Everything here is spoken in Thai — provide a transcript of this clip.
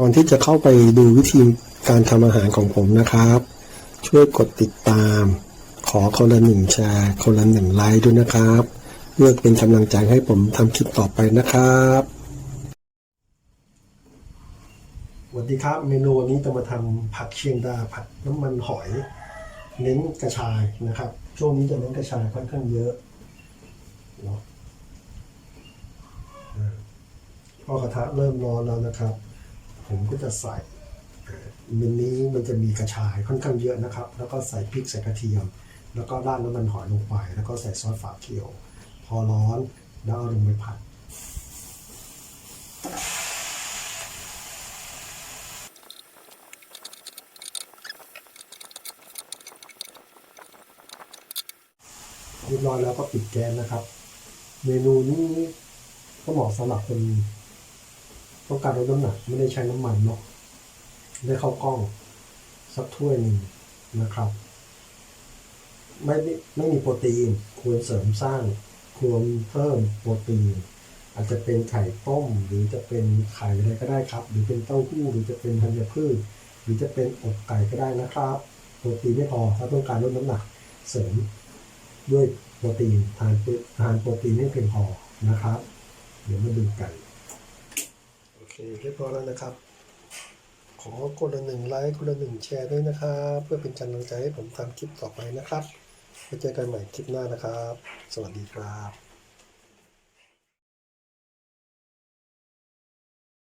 ก่อนที่จะเข้าไปดูวิธีการทำอาหารของผมนะครับ ช่วยกดติดตาม ขอคนละหนึ่งแชร์ คนละหนึ่งไลค์ด้วยนะครับเพื่อเป็นกำลังใจให้ผมทำคลิปต่อไปนะครับสวัสดีครับ เมนูวันนี้จะมาทำผัดเชียงดาผัดน้ำมันหอย เน้นกระชายนะครับ ช่วงนี้จะเน้นกระชายค่อนข้างเยอะเนาะอ่าพอกระทะเริ่มร้อนแล้วนะครับ ผมก็จะใส่เมันนี้มันจะมีกระชายค่อนข้างเยอะนะครับ แล้วก็ใส่พริกใส่กระเทียม แล้วก็ราดน้ำมันหอยลงไป แล้วก็ใส่ซอสฝาเขียว พอร้อนแล้วเอาลงไปผัด เรียบร้อยแล้วก็ปิดแก๊สนะครับ เมนูนี้ก็เหมาะสำหรับคน ต้องการลดน้ำหนักไม่ได้ใช้น้ำมันเนาะได้เข้ากล้องสักถ้วยหนึ่งนะครับ ไม่ได้ไม่มีโปรตีนควรเสริมสร้างควรเพิ่มโปรตีน อาจจะเป็นไข่ต้ม หรือจะเป็นไข่อะไรก็ได้ครับ หรือเป็นเต้าหู้หรือจะเป็นธัญพืชหรือจะเป็นอกไก่ก็ได้นะครับ โปรตีนไม่พอถ้าต้องการลดน้ำหนักเสริมด้วยโปรตีนทานทานโปรตีนให้เพียงพอนะครับ เดี๋ยวมาดูกัน เคเรียบร้อยแล้วนะครับ ขอกดละหนึ่งไลค์กดละหนึ่งแชร์ด้วยนะครับ เพื่อเป็นกำลังใจให้ผมทำคลิปต่อไปนะครับไว้เจอกันใหม่คลิปหน้านะครับ สวัสดีครับ